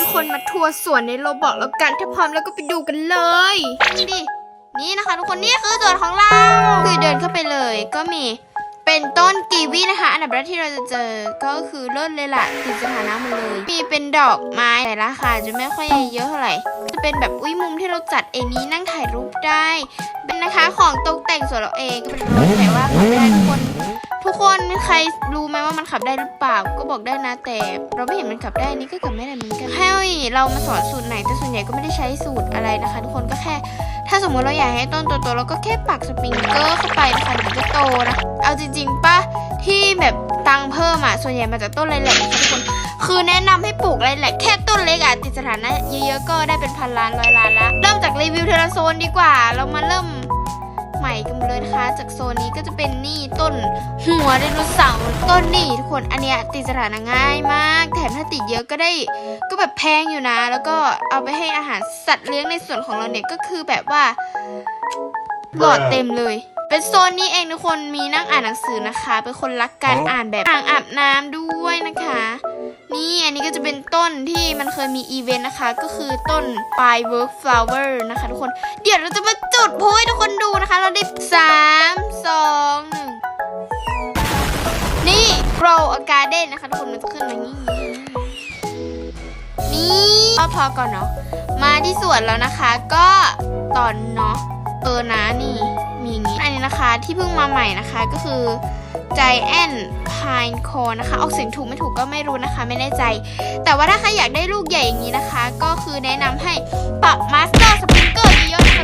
ทุกคนมาทัวร์สวนในโรบอกแล้วกัน ถ้าพร้อมแล้วก็ไปดูกันเลยดินี่นะคะทุกคนนี่คือสวนของเรา คือเดินเข้าไปเลยก็มีเป็นต้นกีวีนะคะ อันดับแรกที่เราจะเจอก็คือเลิศเลยล่ะติดสถานะมันเลย มีเป็นดอกไม้แต่ราคาจะไม่ค่อยเยอะเท่าไหร่ จะเป็นแบบอุ้ยมุมที่เราจัดเองนี้นั่งถ่ายรูปได้ เป็นนะคะของตกแต่งสวนเราเองก็เป็นรถแต่ว่าขับได้ทุกคน ทุกคนใครรู้ไหมว่ามันขับได้หรือเปล่า ก็บอกได้นะแต่เราไม่เห็นมันขับได้นี่ก็ขับไม่ได้เหมือนกันให้เรามาสอนสูตรไหนแต่ส่วนใหญ่ก็ไม่ได้ใช้สูตรอะไรนะคะ ทุกคนก็แค่ ถ้าสมมติเราอยากให้ต้นโตๆเราก็แค่ปักสปริงเกอร์เข้าไปนะคะเดี๋ยวมันก็โตนะเอาจริงๆปะที่แบบตังเพิ่มอะส่วนใหญ่มาจากต้นไรแหลกนะทุกคน คือแนะนำให้ปลูกไรแหลกแค่ต้นเล็กอะติดสถานะเยอะๆก็ได้เป็นพันล้านร้อยล้านละเริ่มจากรีวิวเทเลโซนดีกว่า เรามาเริ่ม ใหม่กันเลยนะคะ จากโซนนี้ก็จะเป็นนี่ต้นหัวไดโนเสาร์ต้นนี่ทุกคนอันเนี้ยติดสถานะง่ายมาก แถมถ้าติดเยอะก็ได้ ก็แบบแพงอยู่นะ แล้วก็เอาไปให้อาหารสัตว์เลี้ยงในส่วนของเราเนี่ยก็คือแบบว่าหลอดเต็มเลยเป็นโซนนี้เองทุกคนมีนั่งอ่านหนังสือนะคะ เป็นคนรักการอ่านแบบอ่างอาบน้ำด้วยนะคะ นี่อันนี้ก็จะเป็นต้นที่มันเคยมีอีเวนต์นะคะ ก็คือต้น firework flower นะคะทุกคน เดี๋ยวเราจะมาจุดพลุให้ทุกคนดูนะคะ เรา grow a garden นะคะทุกคนมันจะขึ้นมานี่นี่ก็พอก่อนเนาะมาที่สวนแล้วนะคะ ก็ตอนเนาะเออนะนี่มีอย่างนี้อันนี้นะคะที่เพิ่งมาใหม่นะคะก็คือ Giant Pine Cone นะคะออกเสียงถูกไม่ถูกก็ไม่รู้นะคะ ไม่แน่ใจ แต่ว่าถ้าใครอยากได้ลูกใหญ่อย่างนี้นะคะ ก็คือแนะนำให้ปัก Master Sprinkle เยอะๆนะคะ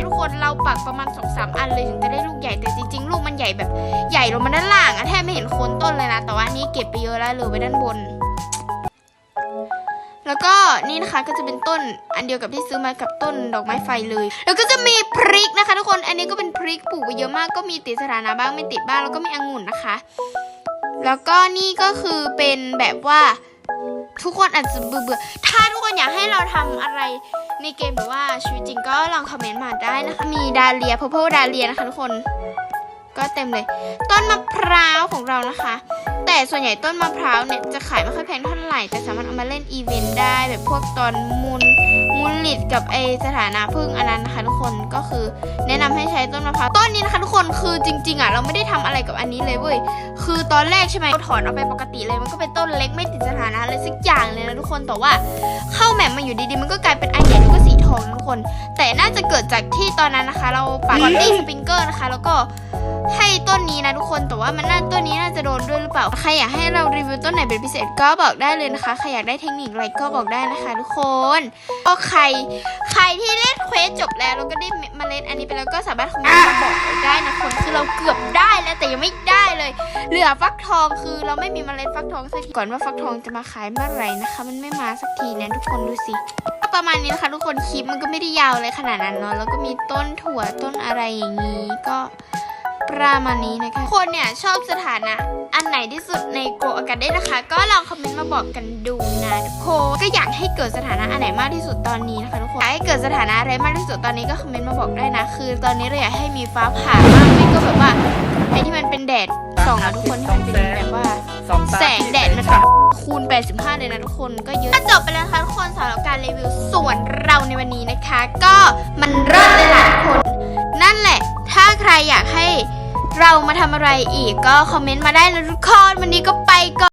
ทุกคนเราปักประมาณ2-3อันเลยถึงจะได้ลูกใหญ่แต่จริง ๆ ลูกมันใหญ่แบบใหญ่ลงมาด้านล่างอะแทบไม่เห็นโคนต้นเลยนะแต่ว่านนี้เก็บไปเยอะแล้วเหลือไว้ด้านบน แล้วก็นี่นะคะก็จะเป็นต้นอันเดียวกับที่ซื้อมากับต้นดอกไม้ไฟเลย แล้วก็จะมีพริกนะคะ ทุกคนอันนี้ก็เป็นพริกปลูกไปเยอะมากก็มีติดสถานะบ้างไม่ติดบ้างแล้วก็มีองุ่นนะคะ แล้วก็นี่ก็คือเป็นแบบว่า ทุกคนอาจจะเบื่อเบื่อถ้าทุกคนอยากให้เราทำอะไรในเกมหรือว่าชีวิตจริงก็ลองคอมเมนต์มาได้นะคะ มีดาเลีย purple ดาเลียนะคะทุกคน ก็เต็มเลย ต้นมะพร้าวของเรานะคะ แต่ส่วนใหญ่ต้นมะพร้าวเนี่ยจะขายไม่ค่อยแพงเท่าไหร่แต่สามารถเอามาเล่นอีเวนต์ได้แบบพวกตอนมูลมูลลิดกับไอสถานะพึ่งอันนั้นนะคะทุกคนก็คือแนะนำให้ใช้ต้นมะพร้าวต้นนี้นะคะทุกคนคือจริง ๆอะเราไม่ได้ทำอะไรกับอันนี้เลยเว้ย คือตอนแรกใช่ไหมเราถอนเอาไปปกติเลยมันก็เป็นต้นเล็กไม่ติดสถานะเลยสักอย่างเลยนะทุกคนแต่ว่าเข้าแมปมาอยู่ดีๆ มันก็กลายเป็นอันใหญ่แล้วก็สีทองนะทุกคน แต่น่าจะเกิดจากที่ตอนนั้นนะคะ เราปักตี้สปริงเกอร์นะคะ แล้วก็ให้ต้นนี้นะทุกคนแต่ว่ามันน่าต้นนี้น่าจะโดนด้วยหรือเปล่าใครอยากให้เรารีวิวต้นไหนเป็นพิเศษก็บอกได้เลยนะคะใครอยากได้เทคนิคอะไรก็บอกได้นะคะ ทุกคนก็ใคร ใครที่เล่นเควสจบแล้วแล้วก็ได้เมล็ดอันนี้ไปแล้วก็สามารถคอมเมนต์มาบอกเราได้นะคนคือเราเกือบได้แล้วแต่ยังไม่ได้เลยเหลือฟักทองคือเราไม่มีเมล็ดฟักทองสักทีก่อนว่าฟักทองจะมาขายเมื่อไหร่นะคะ มันไม่มาสักทีนะทุกคนดูสิประมาณนี้นะคะทุกคนคลิปมันก็ไม่ได้ยาวเลยขนาดนั้นเนาะแล้วก็มีต้นถั่วต้นอะไรอย่างนี้ก็ ประมาณนี้นะคะ คนเนี่ยชอบสถานะอันไหนที่สุดในโกอากันได้นะคะ ก็ลองคอมเมนต์มาบอกกันดูนะทุกคนก็อยากให้เกิดสถานะอันไหนมากที่สุดตอนนี้นะคะทุกคนอยากให้เกิดสถานะอะไรมากที่สุดตอนนี้ก็คอมเมนต์มาบอกได้นะ คือ ตอนนี้เราอยากให้มีฟ้าผ่ามากไม่ก็แบบว่าไอ้ที่มันเป็นแดดส่องนะทุกคนที่มันเป็นแบบว่าแสงแดดมันแบบคูณ 85 เลยนะทุกคนก็เยอะก็จบไปแล้วนะคะทุกคนสำหรับการรีวิวส่วนเราในวันนี้นะคะ ก็มันเริ่มเลยล่ะทุกคน นั่นแหละ ถ้าใครอยากให้ เรามาทำอะไรอีกก็คอมเมนต์มาได้นะทุกคน วันนี้ก็ไปก่อน